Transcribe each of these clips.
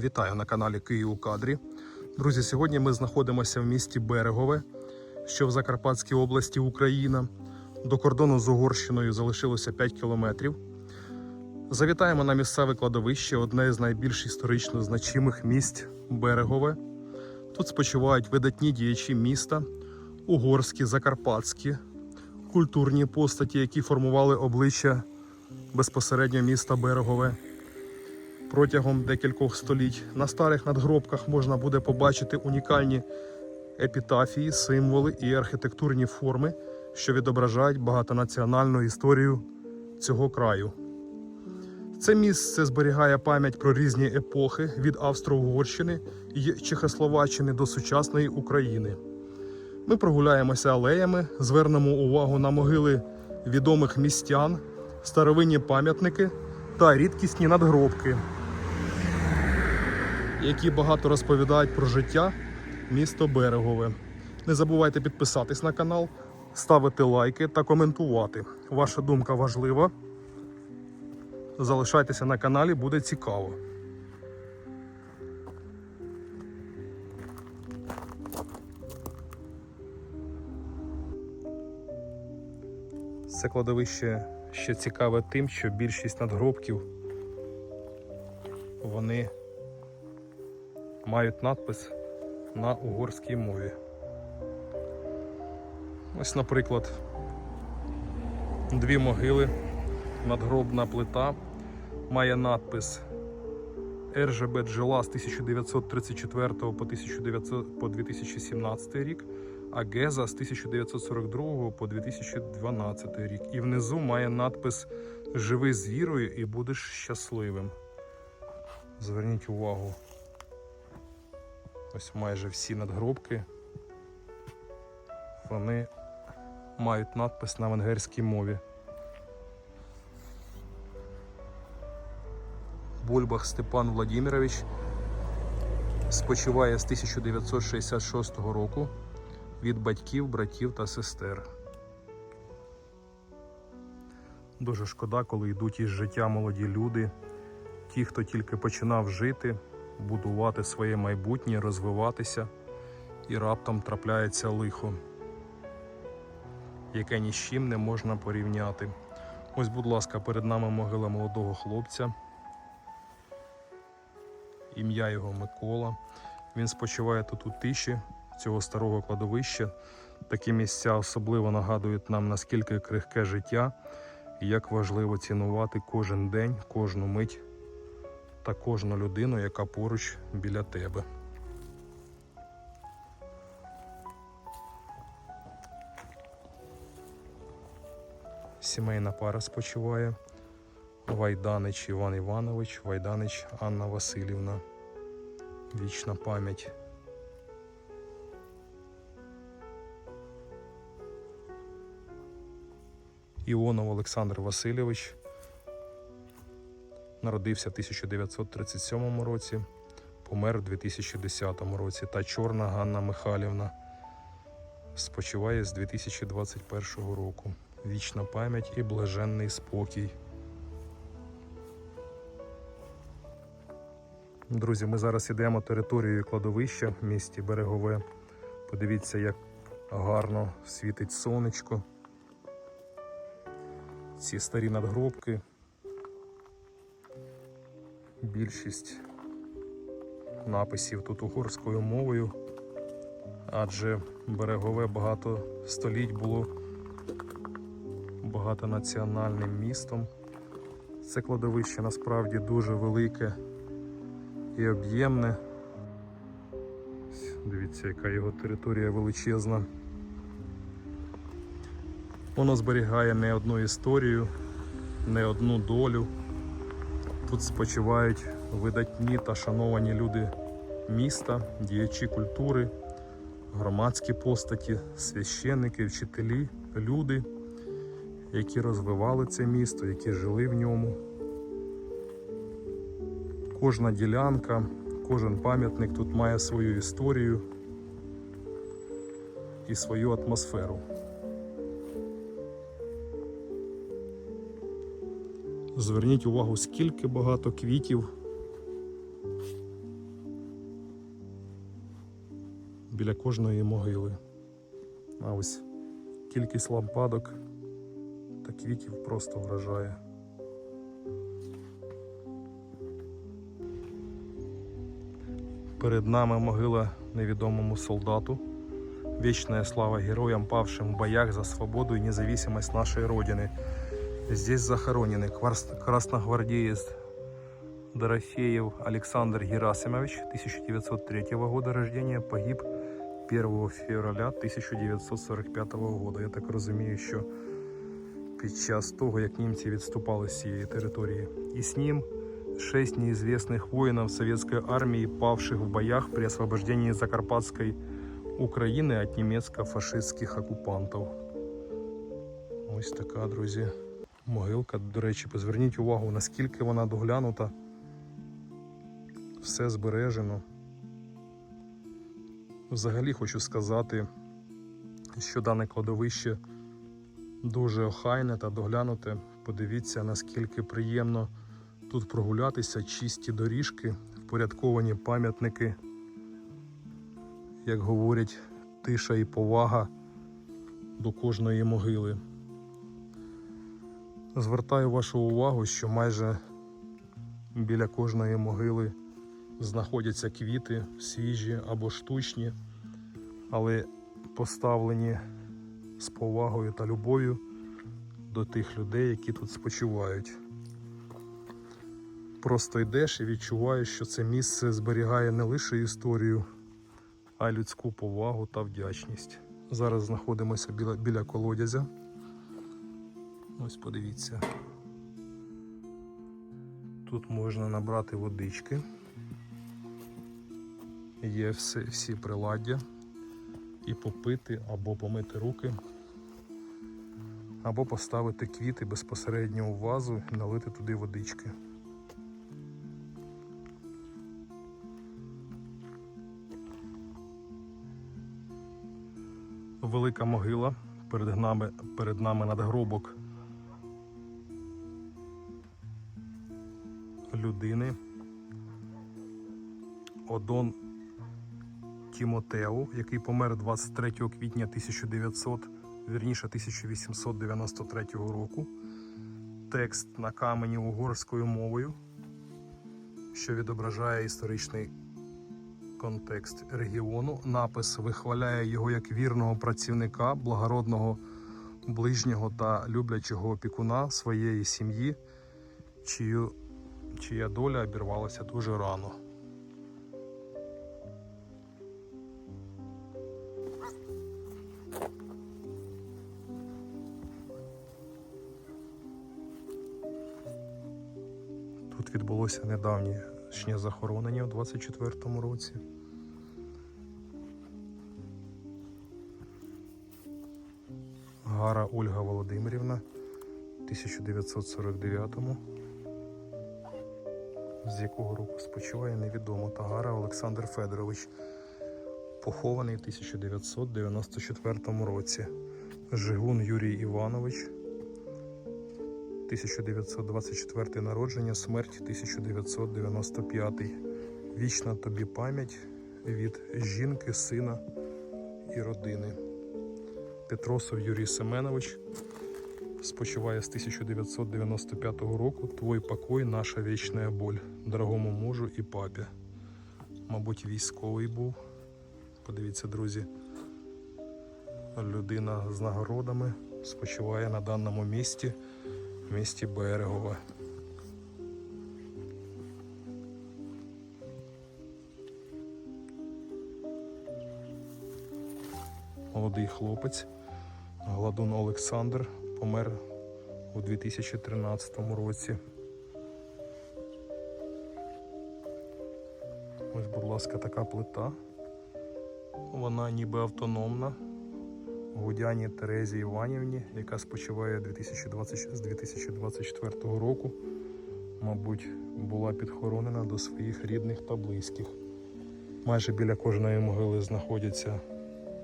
Вітаю на каналі Київ у кадрі. Друзі, сьогодні ми знаходимося в місті Берегове, що в Закарпатській області Україна. До кордону з Угорщиною залишилося 5 кілометрів. Завітаємо на місцеве кладовище, одне з найбільш історично значимих місць Берегове. Тут спочивають видатні діячі міста, угорські, закарпатські, культурні постаті, які формували обличчя безпосередньо міста Берегове протягом декількох століть. На старих надгробках можна буде побачити унікальні епітафії, символи і архітектурні форми, що відображають багатонаціональну історію цього краю. Це місце зберігає пам'ять про різні епохи від Австро-Угорщини і Чехословаччини до сучасної України. Ми прогуляємося алеями, звернемо увагу на могили відомих містян, старовинні пам'ятники та рідкісні надгробки, які багато розповідають про життя місто Берегове. Не забувайте підписатись на канал, ставити лайки та коментувати. Ваша думка важлива. Залишайтеся на каналі, буде цікаво. Це кладовище ще цікаве тим, що більшість надгробків вони мають надпис на угорській мові. Ось, наприклад, дві могили, надгробна плита має надпис РЖБ Джела з 1934 по 1900 по 2017 рік, а Геза з 1942 по 2012 рік. І внизу має надпис Живи з вірою і будеш щасливим. Зверніть увагу. Ось майже всі надгробки. Вони мають надпис на венгерській мові. Бульбах Степан Владимирович спочиває з 1966 року від батьків, братів та сестер. Дуже шкода, коли йдуть із життя молоді люди, ті, хто тільки починав жити, будувати своє майбутнє, розвиватися, і раптом трапляється лихо, яке ні з чим не можна порівняти. Ось, будь ласка, перед нами могила молодого хлопця. Ім'я його Микола. Він спочиває тут у тиші цього старого кладовища. Такі місця особливо нагадують нам, наскільки крихке життя і як важливо цінувати кожен день, кожну мить та кожну людину, яка поруч біля тебе. Сімейна пара спочиває. Вайданич Іван Іванович, Вайданич Анна Васильівна. Вічна пам'ять. Іонов Олександр Васильович народився в 1937 році, помер у 2010 році. Та Чорна Ганна Михайлівна спочиває з 2021 року. Вічна пам'ять і блаженний спокій. Друзі, ми зараз йдемо територією кладовища в місті Берегове. Подивіться, як гарно світить сонечко. Ці старі надгробки. Більшість написів тут угорською мовою, адже берегове багато століть було багатонаціональним містом. Це кладовище насправді дуже велике і об'ємне. Дивіться, яка його територія величезна. Воно зберігає не одну історію, не одну долю. Тут спочивають видатні та шановані люди міста, діячі культури, громадські постаті, священники, вчителі, люди, які розвивали це місто, які жили в ньому. Кожна ділянка, кожен пам'ятник тут має свою історію і свою атмосферу. Зверніть увагу, скільки багато квітів. Біля кожної могили. А ось кількість лампадок та квітів просто вражає. Перед нами могила невідомому солдату. Вічна слава героям, павшим в боях за свободу і независимость нашої Родини. Здесь захоронены красногвардеец Дорофеев Александр Герасимович, 1903 года рождения, погиб 1 февраля 1945 года. Я так розумію, що під час того, як німці відступали з цієї території. І з ним шесть неизвестных воинов советской армии, павших в боях при освобождении Закарпатской України від німецько-фашистських окупантів. Ось така, друзі, могилка. До речі, зверніть увагу, наскільки вона доглянута. Все збережено. Взагалі хочу сказати, що дане кладовище дуже охайне та доглянуте. Подивіться, наскільки приємно тут прогулятися, чисті доріжки, впорядковані пам'ятники як говорять, тиша і повага до кожної могили. Звертаю вашу увагу, що майже біля кожної могили знаходяться квіти свіжі або штучні, але поставлені з повагою та любов'ю до тих людей, які тут спочивають. Просто йдеш і відчуваєш, що це місце зберігає не лише історію, а й людську повагу та вдячність. Зараз знаходимося біля, біля колодязя. Ось подивіться. Тут можна набрати водички. Є всі, всі приладдя і попити або помити руки, або поставити квіти безпосередньо у вазу і налити туди водички. велика могила перед нами, перед нами надгробок людини. Одон Тімотеу, який помер 23 квітня 1900, вірніше 1893 року. Текст на камені угорською мовою, що відображає історичний контекст регіону. Напис вихваляє його як вірного працівника, благородного ближнього та люблячого опікуна своєї сім'ї, чию, чия доля обірвалася дуже рано. Тут відбулося недавнє захоронення у 24-му році. Гара Ольга Володимирівна 1949-му. З якого року спочиває невідомо. Та Гара Олександр Федорович, похований в 1994 році. Жигун Юрій Іванович, 1924 народження, смерть 1995. Вічна тобі пам'ять від жінки, сина і родини. Петросов Юрій Семенович спочиває з 1995 року. Твой покой, наша вічна боль, дорогому мужу і папі. Мабуть, військовий був. Подивіться, друзі. Людина з нагородами спочиває на даному місці, в місті Берегове. Молодий хлопець Гладун Олександр помер у 2013 році. Ось, будь ласка, така плита. Вона ніби автономна. Гудяні Терезі Іванівні, яка спочиває 2020, з 2024 року. Мабуть, була підхоронена до своїх рідних та близьких. Майже біля кожної могили знаходяться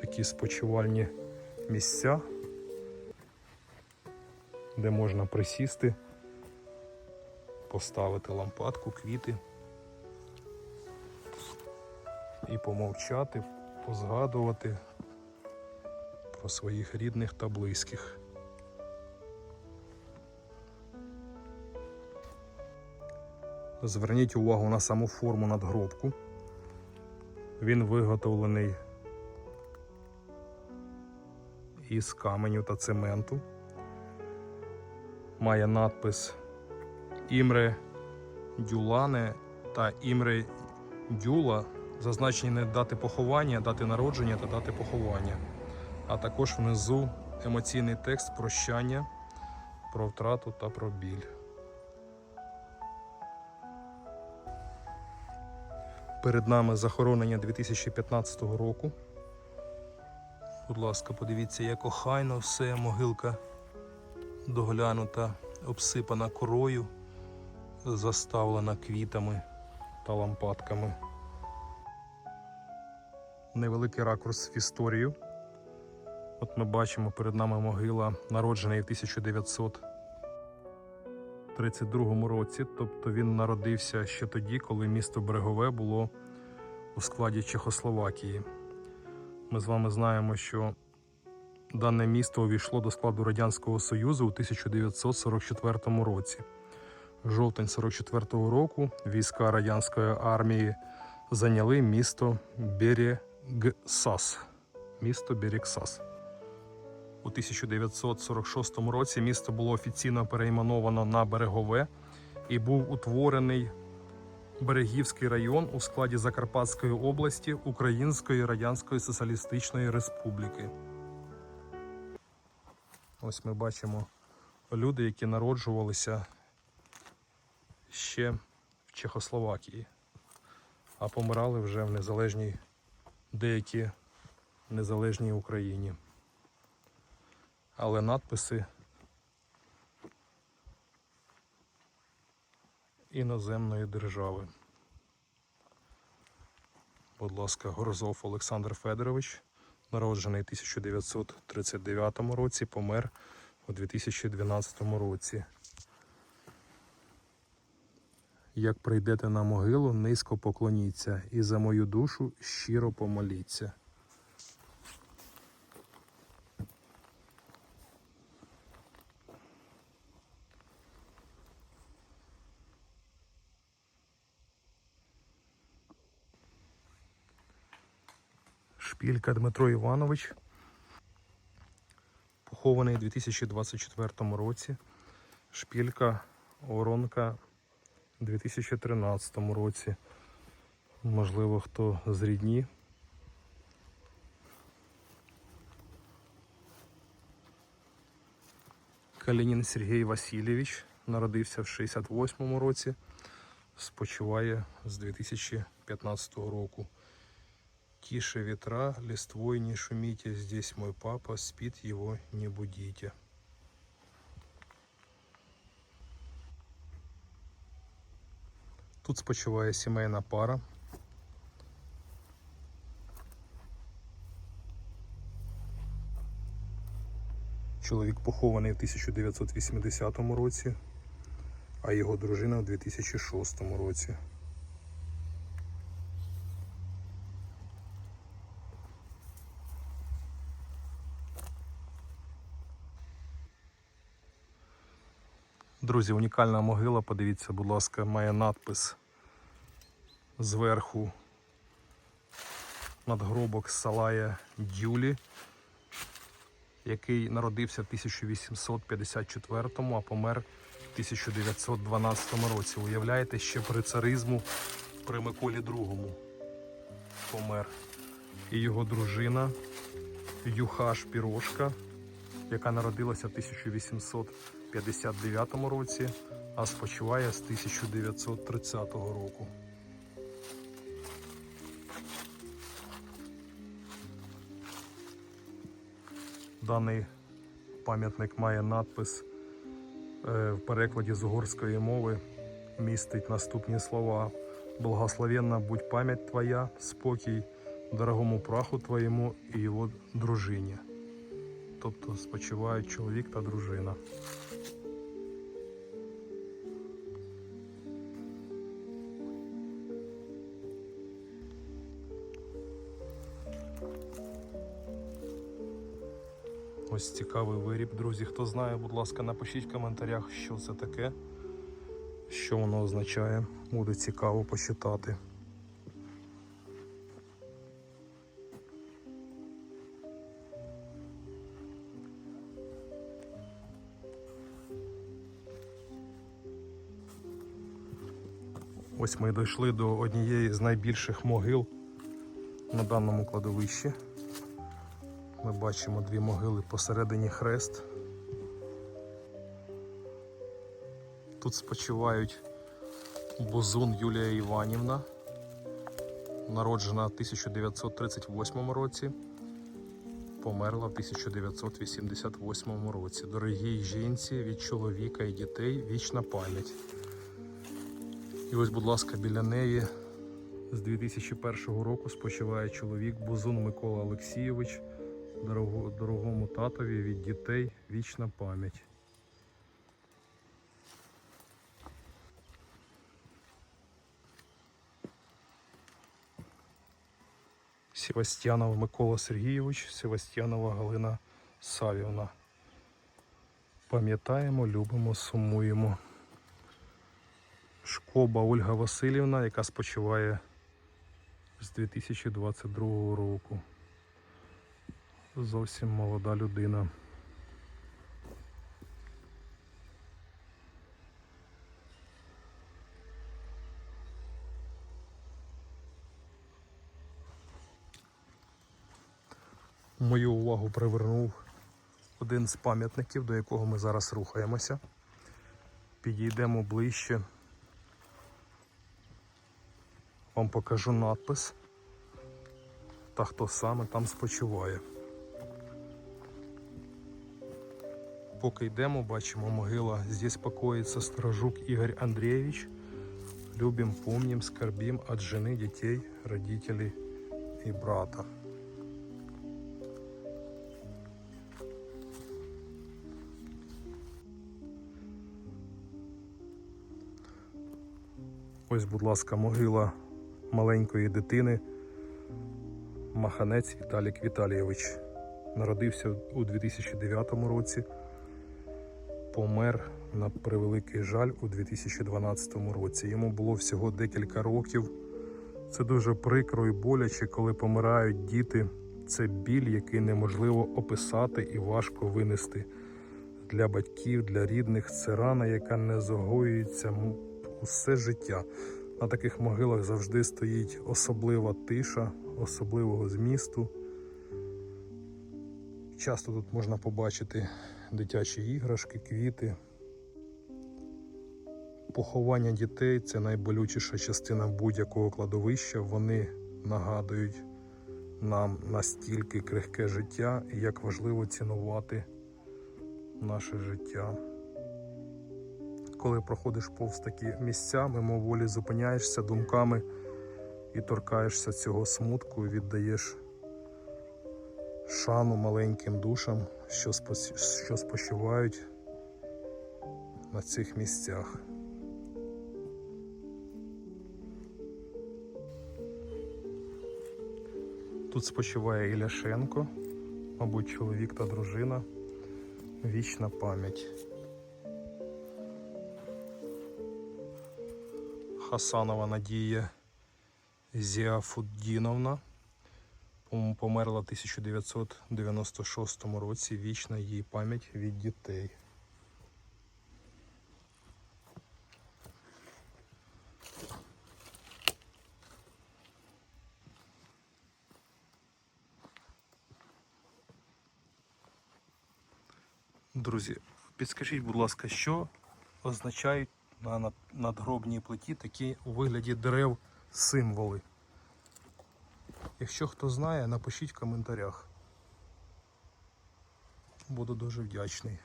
такі спочивальні місця, де можна присісти, поставити лампадку, квіти і помовчати, позгадувати про своїх рідних та близьких. Зверніть увагу на саму форму надгробку. Він виготовлений із каменю та цементу. Має надпис Імре Дюлане та Імре Дюла, зазначені дати поховання, дати народження та дати поховання. А також внизу емоційний текст прощання про втрату та про біль. Перед нами захоронення 2015 року. Будь ласка, подивіться, як охайно все, могилка доглянута, обсипана корою, заставлена квітами та лампадками. Невеликий ракурс в історію. От ми бачимо перед нами могила, народжений в 1932 році. Тобто він народився ще тоді, коли місто Берегове було у складі Чехословакії. Ми з вами знаємо, що дане місто увійшло до складу Радянського Союзу у 1944 році. Жовтень 44-го року війська радянської армії зайняли місто Берегсас. Місто Берегсас. У 1946 році місто було офіційно перейменовано на Берегове і був утворений Берегівський район у складі Закарпатської області Української Радянської Соціалістичної Республіки. Ось ми бачимо люди, які народжувалися ще в Чехословакії, а помирали вже в незалежній деякі незалежній Україні. Але надписи іноземної держави. Будь ласка, Горзов Олександр Федорович, народжений у 1939 році, помер у 2012 році. Як прийдете на могилу, низько поклоніться і за мою душу щиро помоліться. Шпілька Дмитро Іванович, похований у 2024 році. Шпілька Воронка у 2013 році. Можливо, хто з рідні. Калінін Сергій Васильович народився в 68 році, спочиває з 2015 року. Тише ветра, листвой не шумите, здесь мой папа, спит его не будите. Тут спочиває сімейна пара. Чоловік похований в 1980 році, а його дружина в 2006 році. Друзі, унікальна могила, подивіться, будь ласка, має надпис зверху надгробок Салая Дюлі, який народився в 1854, а помер в 1912 році. Уявляєте, ще при царизму при Миколі II помер. І його дружина Юхаш Пірошка, яка народилася в 1859 році, а спочиває з 1930 року. Даний пам'ятник має надпис е, в перекладі з угорської мови містить наступні слова: Благословенна будь пам'ять твоя, спокій дорогому праху твоєму і його дружині. Тобто спочивають чоловік та дружина. Ось цікавий виріб, друзі. Хто знає, будь ласка, напишіть в коментарях, що це таке, що воно означає. Буде цікаво почитати. Ось ми дійшли до однієї з найбільших могил на даному кладовищі. Ми бачимо дві могили посередині хрест. Тут спочивають Бузун Юлія Іванівна, народжена в 1938 році, померла в 1988 році. Дорогій жінці від чоловіка і дітей вічна пам'ять. І ось, будь ласка, біля неї з 2001 року спочиває чоловік Бузун Микола Олексійович. Дорого, дорогому татові від дітей вічна пам'ять. Севастьянов Микола Сергійович, Севастьянова Галина Савівна. Пам'ятаємо, любимо, сумуємо. Шкоба Ольга Васильівна, яка спочиває з 2022 року. Зовсім молода людина. Мою увагу привернув один з пам'ятників, до якого ми зараз рухаємося. Підійдемо ближче. Вам покажу надпис та хто саме там спочиває. Поки йдемо, бачимо могила. Здесь покоїться сторожук Ігор Андрійович. Любим, помним, скорбим от жены, детей, родителей и брата. Ось, будь ласка, могила маленької дитини Маханець Віталік Віталійович. Народився у 2009 році, помер на превеликий жаль у 2012 році. Йому було всього декілька років. Це дуже прикро і боляче, коли помирають діти. Це біль, який неможливо описати і важко винести. Для батьків, для рідних це рана, яка не загоюється усе життя. На таких могилах завжди стоїть особлива тиша, особливого змісту. Часто тут можна побачити дитячі іграшки, квіти. Поховання дітей це найболючіша частина будь-якого кладовища. Вони нагадують нам настільки крихке життя і як важливо цінувати наше життя. Коли проходиш повз такі місця, мимоволі зупиняєшся думками і торкаєшся цього смутку, віддаєш шану маленьким душам, що, що спочивають на цих місцях. Тут спочиває Іляшенко, мабуть, чоловік та дружина. Вічна пам'ять. Хасанова Надія Зіафуддіновна. Пом- Померла в 1996 році. Вічна її пам'ять від дітей. Друзі, підскажіть, будь ласка, що означають на надгробній плиті такі у вигляді дерев символи? Якщо хто знає, напишіть в коментарях. Буду дуже вдячний.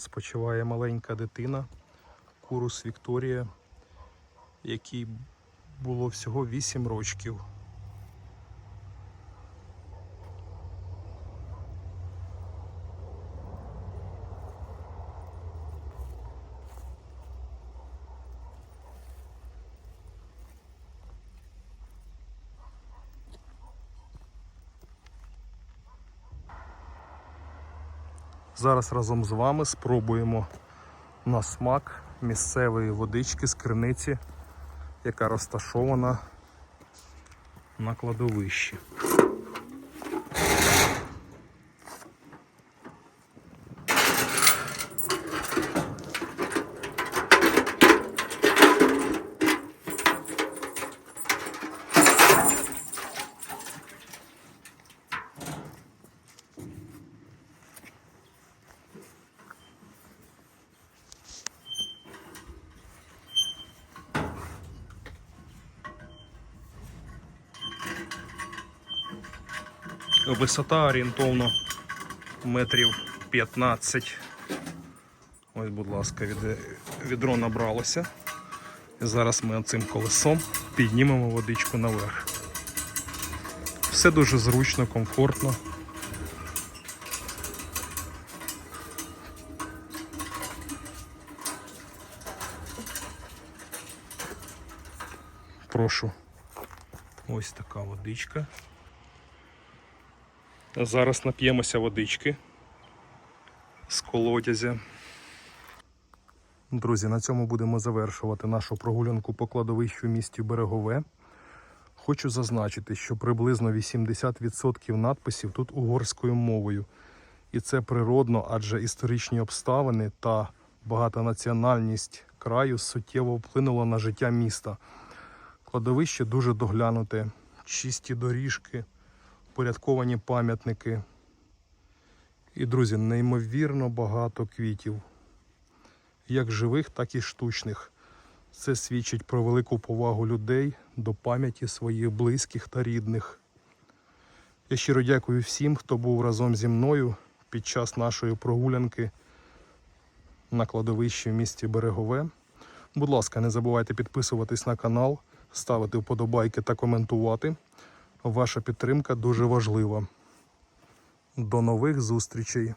Тут спочиває маленька дитина, Курус Вікторія, якій було всього 8 рочків. Зараз разом з вами спробуємо на смак місцевої водички з криниці, яка розташована на кладовищі. Висота орієнтовно метрів 15. Ось, будь ласка, відро набралося. Зараз ми цим колесом піднімемо водичку наверх. Все дуже зручно, комфортно. Прошу. Ось така водичка. Зараз нап'ємося водички з колодязя. Друзі, на цьому будемо завершувати нашу прогулянку по кладовищу в місті Берегове. Хочу зазначити, що приблизно 80% надписів тут угорською мовою. І це природно, адже історичні обставини та багатонаціональність краю суттєво вплинуло на життя міста. Кладовище дуже доглянуте, чисті доріжки порядковані пам'ятники. І, друзі, неймовірно багато квітів, як живих, так і штучних. Це свідчить про велику повагу людей до пам'яті своїх близьких та рідних. Я щиро дякую всім, хто був разом зі мною під час нашої прогулянки на кладовищі в місті Берегове. Будь ласка, не забувайте підписуватись на канал, ставити вподобайки та коментувати. Ваша підтримка дуже важлива. До нових зустрічей!